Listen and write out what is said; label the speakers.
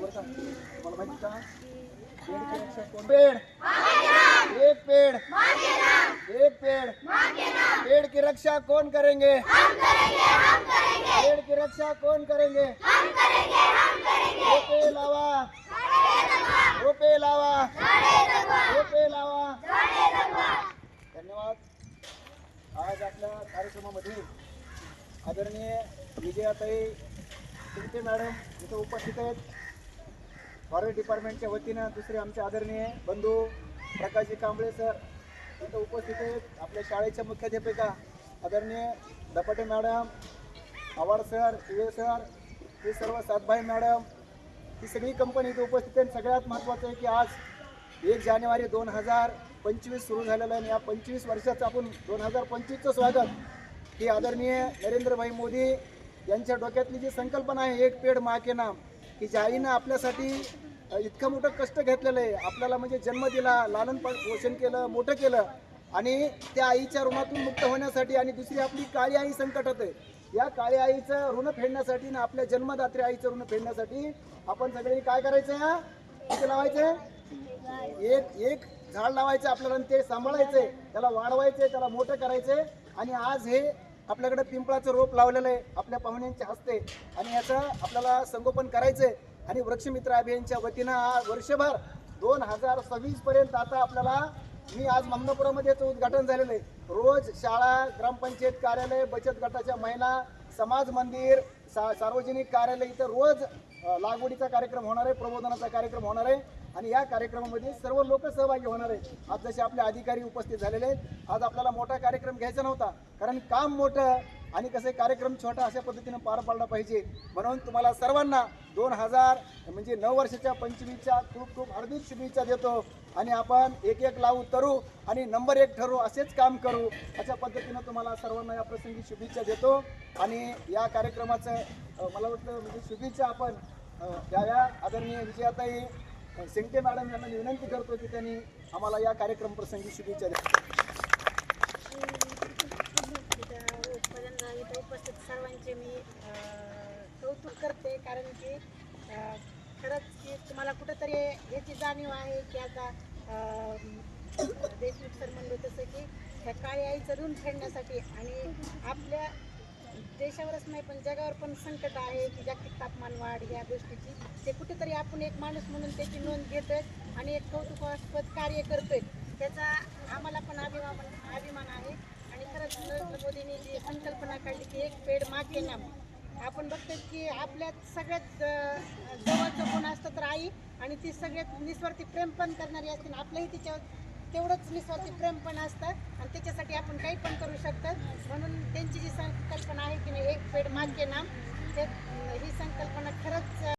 Speaker 1: पेड़। की रक्षा कौन एक पेड़। एक पेड़। पेड़ की रक्षा कौन करेंगे? पेड़ की रक्षा कौन करेंगे? रोपे लावा। रोपे लावा। रोपे लावा। धन्यवाद। आज आपल्या कार्यक्रमामध्ये आदरणीय विजयाताई शिंदे मॅडम इथं उपस्थित आहेत. फॉरेस्ट डिपार्टमेंटच्या वतीनं दुसरे आमचे आदरणीय बंधू प्रकाशजी कांबळे सर इथं उपस्थित आहेत. आपल्या शाळेच्या मुख्याध्यापिका आदरणीय Dapate madam Awad sir Tiwe sir हे सर्व सातभाई मॅडम ही सगळी कंपनी इथे उपस्थित आहे आणि सगळ्यात महत्त्वाचं आहे की आज एक जानेवारी दोन हजार पंचवीस सुरू झालेलं आहे आणि या पंचवीस वर्षाचं आपण दोन हजार पंचवीसचं स्वागत ही आदरणीय नरेंद्रभाई मोदी यांच्या डोक्यातली जी संकल्पना आहे एक पेड मा के नाम की ज्या आईनं आपल्यासाठी इतकं मोठं कष्ट घेतलेलं आहे. आपल्याला म्हणजे जन्म दिला लालन पोषण केलं मोठं केलं आणि त्या आईच्या ऋणातून मुक्त होण्यासाठी आणि दुसरी आपली काळी आई संकटात आहे. या काळी आईचं ऋण फेडण्यासाठी आणि आपल्या जन्मदात्री आईचं ऋण फेडण्यासाठी आपण सगळ्यांनी काय करायचं या? किती लावायचं? एक एक झाड लावायचं आपल्याला आणि ते सांभाळायचंय. त्याला वाढवायचंय त्याला मोठं करायचंय. आणि आज हे आपल्याकडे पिंपळाचं रोप लावलेलं आहे आपल्या पाहुण्यांच्या हस्ते. आणि याचं आपल्याला संगोपन करायचंय. आणि वृक्षमित्र अभियानच्या वतीनं हा वर्षभर दोन हजार सव्वीस पर्यंत आता आपल्याला मी आज ममनापुरामध्ये याचं उद्घाटन झालेलं आहे. रोज शाळा ग्रामपंचायत कार्यालय बचत गटाच्या महिला समाज मंदिर सा सार्वजनिक कार्यालय इथं रोज लागवडीचा कार्यक्रम होणार आहे प्रबोधनाचा कार्यक्रम होणार आहे. आणि या कार्यक्रमामध्ये सर्व लोक सहभागी होणार आहेत. आज जसे आपले अधिकारी उपस्थित झालेले आहेत आज आपल्याला मोठा कार्यक्रम घ्यायचा नव्हता. कारण काम मोठं आणि कसे कार्यक्रम छोटा अशा पद्धतीनं पार पाडला पाहिजे. म्हणून तुम्हाला सर्वांना दोन हजार म्हणजे नऊ वर्षाच्या पंचवीसच्या खूप खूप हार्दिक शुभेच्छा देतो. आणि आपण एक एक लावू तरू आणि नंबर एक ठरू असेच काम करू. अशा पद्धतीनं तुम्हाला सर्वांना या प्रसंगी शुभेच्छा देतो. आणि या कार्यक्रमाचं मला वाटतं म्हणजे शुभेच्छा आपण द्याव्या. आदरणीय विजयाताई सिंगटे मॅडम यांना मी विनंती करतो की त्यांनी आम्हाला या कार्यक्रम प्रसंगी शुभेच्छा द्या.
Speaker 2: उपस्थित सर्वांचे मी कौतुक करते कारण की खरंच की तुम्हाला कुठंतरी याची जाणीव आहे की आता देशमुख सर म्हणलं तसं की ह्या काळी आईचं ऋण फेडण्यासाठी आणि आपल्या देशावरच नाही पण जगावर पण संकट आहे की जागतिक तापमान वाढ या गोष्टीची. ते कुठेतरी आपण एक माणूस म्हणून त्याची नोंद घेतोय आणि एक कौतुकास्पद कार्य करतोय त्याचा आम्हाला पण अभिमान अभिमान आहे. आणि खरंच नरेंद्र मोदींनी जी संकल्पना काढली की एक पेड मागे नाम आपण बघतोय की आपल्यात सगळ्यात जवळचं कोण असतं तर आई आणि ती सगळ्यात निस्वार्थी प्रेम पण करणारी असते आपलंही तिच्यावर तेवढंच निस्वार्थी प्रेम पण असतं आणि त्याच्यासाठी आपण काही पण करू शकतात म्हणून त्यांची जी संकल्पना आहे की नाही एक पेड माझे नाम ते ही संकल्पना खरंच